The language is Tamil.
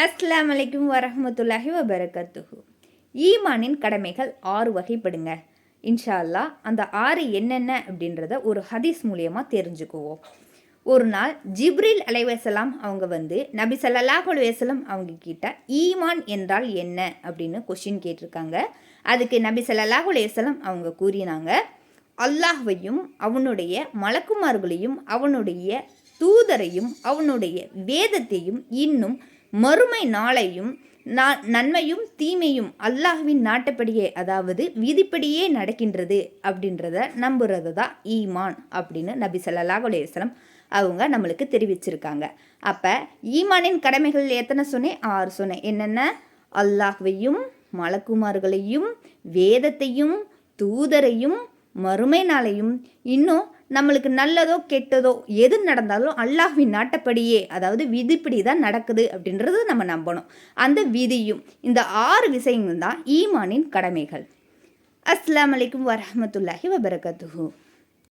அஸ்லாம் வலைக்கும் வரமத்துல்லாஹி வபரகத்துஹு. ஈமானின் கடமைகள் ஆறு வகைப்படுங்க. இன்ஷா அல்லாஹ் அந்த ஆறு என்னென்ன அப்படின்றத ஒரு ஹதீஸ் மூலியமாக தெரிஞ்சுக்குவோம். ஒரு நாள் ஜிப்ரில் அலைவசலாம் அவங்க வந்து நபி ஸல்லல்லாஹு அலைஹி அவங்க கிட்ட ஈமான் என்றால் என்ன? அப்படின்னு கொஷின் கேட்டிருக்காங்க. அதுக்கு நபி ஸல்லல்லாஹு அலைஹி அவங்க கூறினாங்க அல்லாஹ்வையும் அவனுடைய மலக்குமார்களையும் அவனுடைய தூதரையும் அவனுடைய வேதத்தையும் இன்னும் மறுமை நாளையும் நன்மையும் தீமையும் அல்லாஹ்வின் நாட்டப்படியே அதாவது விதிப்படியே நடக்கின்றது அப்படின்றத நம்புறது தான் ஈமான் அப்படின்னு நபி ஸல்லல்லாஹு அலையம் அவங்க நம்மளுக்கு தெரிவிச்சிருக்காங்க. அப்போ ஈமானின் கடமைகள் எத்தனை சொன்னேன் ஆறு சொன்னேன் என்னென்ன? அல்லாஹ்வையும் மலக்குமார்களையும் வேதத்தையும் தூதரையும் மறுமை நாளையும். இன்னும் நம்மளுக்கு நல்லதோ கெட்டதோ எது நடந்தாலும் அல்லாஹ்வின் நாட்டப்படியே அதாவது விதிப்படி தான் நடக்குது அப்படின்றது நம்ம நம்பணும். அந்த விதியும் இந்த ஆறு விஷயங்கள் தான் ஈமானின் கடமைகள். அஸ்லாம் அலைக்கும் வரமத்துல்லாஹி வபரகத்துஹூ.